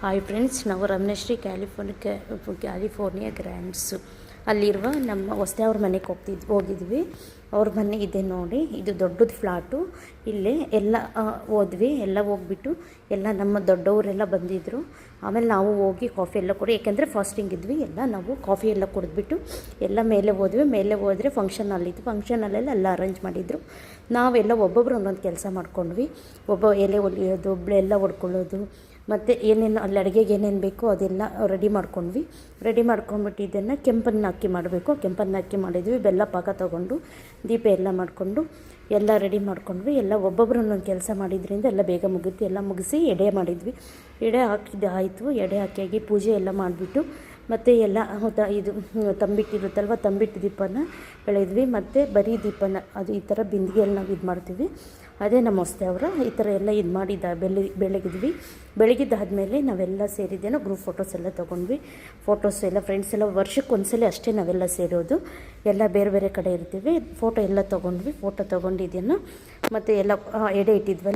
Hi friends ನಾವು Ramanashree California California ಗ್ರ್ಯಾಂಡ್ಸು. ಅಲ್ಲಿರುವ ನಮ್ಮ ಹೊಸ್ದೆ ಅವ್ರ ಮನೆಗೆ ಹೋಗ್ತಿದ್ವಿ ಹೋಗಿದ್ವಿ. ಅವ್ರ ಮನೆ ಇದೆ ನೋಡಿ, ಇದು ದೊಡ್ಡದು ಫ್ಲಾಟು. ಇಲ್ಲೇ ಎಲ್ಲ ಹೋದ್ವಿ, ಎಲ್ಲ ಹೋಗ್ಬಿಟ್ಟು ಎಲ್ಲ ನಮ್ಮ ದೊಡ್ಡವರೆಲ್ಲ ಬಂದಿದ್ದರು ಆಮೇಲೆ ನಾವು ಹೋಗಿ ಕಾಫಿ ಎಲ್ಲ ಕೊಡಿ ಯಾಕೆಂದರೆ ಫಾಸ್ಟಿಂಗ್ ಇದ್ವಿ, ಎಲ್ಲ ನಾವು ಕಾಫಿ ಎಲ್ಲ ಕುಡಿದ್ಬಿಟ್ಟು ಎಲ್ಲ ಮೇಲೆ ಹೋದ್ವಿ. ಮೇಲೆ ಹೋದರೆ ಫಂಕ್ಷನ್ ಅಲ್ಲಿತ್ತು ಫಂಕ್ಷನಲ್ಲೆಲ್ಲ ಎಲ್ಲ ಅರೇಂಜ್ ಮಾಡಿದರು. ನಾವೆಲ್ಲ ಒಬ್ಬೊಬ್ರು ಒಂದೊಂದು ಕೆಲಸ ಮಾಡ್ಕೊಂಡ್ವಿ. ಒಬ್ಬ ಎಲೆ ಒಬ್ಳು ಎಲ್ಲ ಹೊಡ್ಕೊಳ್ಳೋದು ಮತ್ತು ಏನೇನು ಅಲ್ಲಿ ಅಡುಗೆಗೆ ಏನೇನು ಬೇಕೋ ಅದೆಲ್ಲ ರೆಡಿ ಮಾಡ್ಕೊಂಡ್ವಿ. ರೆಡಿ ಮಾಡ್ಕೊಂಡ್ಬಿಟ್ಟು ಇದನ್ನು ಕೆಂಪನ್ನ ಅಕ್ಕಿ ಮಾಡಬೇಕು. ಕೆಂಪನ್ನ ಅಕ್ಕಿ ಮಾಡಿದ್ವಿ. ಬೆಲ್ಲ ಪಾಕ ತೊಗೊಂಡು ದೀಪ ಎಲ್ಲ ಮಾಡಿಕೊಂಡು ಎಲ್ಲ ರೆಡಿ ಮಾಡ್ಕೊಂಡ್ವಿ. ಎಲ್ಲ ಒಬ್ಬೊಬ್ಬರು ಒಂದೊಂದು ಕೆಲಸ ಮಾಡಿದ್ರಿಂದ ಎಲ್ಲ ಬೇಗ ಮುಗಿತು. ಎಲ್ಲ ಮುಗಿಸಿ ಎಡೆ ಮಾಡಿದ್ವಿ. ಎಡೆ ಹಾಕಿದ್ದು ಆಯಿತು. ಎಡೆ ಹಾಕಿಯಾಗಿ ಪೂಜೆ ಎಲ್ಲ ಮಾಡಿಬಿಟ್ಟು ಮತ್ತು ಎಲ್ಲ ಇದು ತಂಬಿಟ್ಟಿರುತ್ತಲ್ವ, ತಂಬಿಟ್ಟು ದೀಪನ ಬೆಳೆದ್ವಿ. ಮತ್ತು ಬರೀ ದೀಪನ, ಅದು ಈ ಥರ ಬಿಂದಿಗೆಯಲ್ಲಿ ನಾವು ಇದು ಮಾಡ್ತೀವಿ. ಅದೇ ನಮ್ಮ ಹೊಸ್ತೆ ಅವರ, ಈ ಥರ ಎಲ್ಲ ಇದು ಮಾಡಿದ್ದ ಬೆಳಿ ಬೆಳಗಿದ್ವಿ. ಬೆಳಗಿದ್ದಾದಮೇಲೆ ನಾವೆಲ್ಲ ಸೇರಿದ್ದೇನೋ ಗ್ರೂಪ್ ಫೋಟೋಸ್ ಎಲ್ಲ ತೊಗೊಂಡ್ವಿ. ಫೋಟೋಸ್ ಎಲ್ಲ ಫ್ರೆಂಡ್ಸ್ ಎಲ್ಲ, ವರ್ಷಕ್ಕೆ ಒಂದ್ಸಲ ಅಷ್ಟೇ ನಾವೆಲ್ಲ ಸೇರೋದು. ಎಲ್ಲ ಬೇರೆ ಬೇರೆ ಕಡೆ ಇರ್ತೀವಿ. ಫೋಟೋ ಎಲ್ಲ ತೊಗೊಂಡ್ವಿ ಫೋಟೋ ತೊಗೊಂಡಿದ್ದೇನೋ. ಮತ್ತು ಎಲ್ಲ ಎಡೆ ಇಟ್ಟಿದ್ವಲ್ಲ.